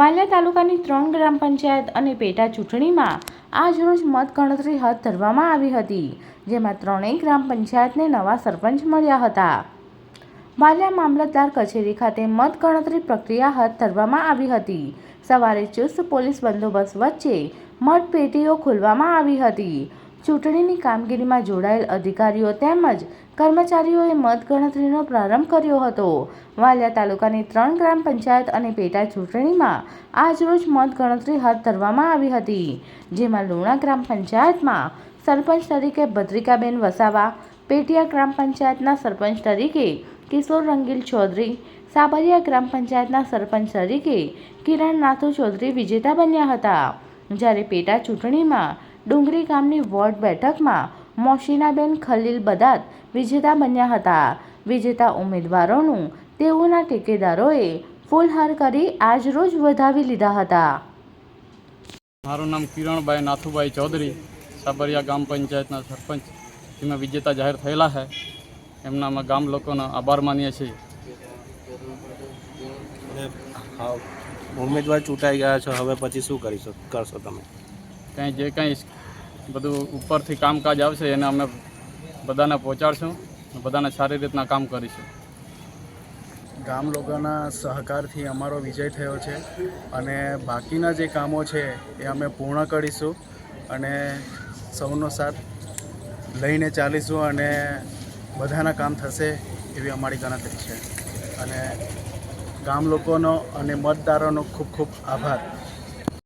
વાલિયા તાલુકાની ત્રણ ગ્રામ પંચાયત અને પેટા ચૂંટણીમાં આજરોજ મતગણતરી હાથ ધરવામાં આવી હતી, જેમાં ત્રણેય ગ્રામ પંચાયતને નવા સરપંચ મળ્યા હતા. વાલિયા મામલતદાર કચેરી ખાતે મતગણતરી પ્રક્રિયા હાથ ધરવામાં આવી હતી. સવારે ચુસ્ત પોલીસ બંદોબસ્ત વચ્ચે મતપેટીઓ ખોલવામાં આવી હતી. ચૂંટણીની કામગીરીમાં જોડાયેલ અધિકારીઓ તેમજ કર્મચારીઓએ મતગણતરીનો પ્રારંભ કર્યો હતો. વાલિયા તાલુકાની ત્રણ ગ્રામ પંચાયત અને પેટા ચૂંટણીમાં આજરોજ મતગણતરી હાથ ધરવામાં આવી હતી, જેમાં લુણા ગ્રામ પંચાયતમાં સરપંચ તરીકે ભદ્રિકાબેન વસાવા, પેટિયા ગ્રામ પંચાયતના સરપંચ તરીકે કિશોર રંગીલ ચૌધરી, સાબરિયા ગ્રામ પંચાયતના સરપંચ તરીકે કિરણ નાથુ ચૌધરી વિજેતા બન્યા હતા. જ્યારે પેટા ચૂંટણીમાં ડુંગરી ગામની વોર્ડ બેઠકમાં મોશીનાબેન ખલીલ બદાત વિજેતા બન્યા હતા. વિજેતા ઉમેદવારોનું તેઓના ટેકેદારોએ ફૂલહાર કરી આજરોજ વધાવી લીધા હતા. મારું નામ કિરણભાઈ નાથુભાઈ ચૌધરી સાબરિયા ગામ પંચાયતના સરપંચ. જેમાં વિજેતા જાહેર થયેલા છે. એમના અમે ગામ લોકોનો આભાર માનીએ છીએ. હા, ઉમેદવાર ચૂંટાઈ ગયા છો. હવે પછી શું કરીશો કરશો તમે? કંઈ જે કંઈ બધું ઉપરથી કામકાજ આવશે એને અમે બધાને પહોંચાડશું બધાને સારી રીતના કામ કરીશું. ગામ લોકોના સહકારથી અમારો વિજય થયો છે અને બાકીના જે કામો છે એ અમે પૂર્ણ કરીશું અને સૌનો સાથ લઈને ચાલીશું અને બધાના કામ થશે એવી અમારી ગણતરી છે. અને ગામ લોકોનો અને મતદારોનો ખૂબ ખૂબ આભાર.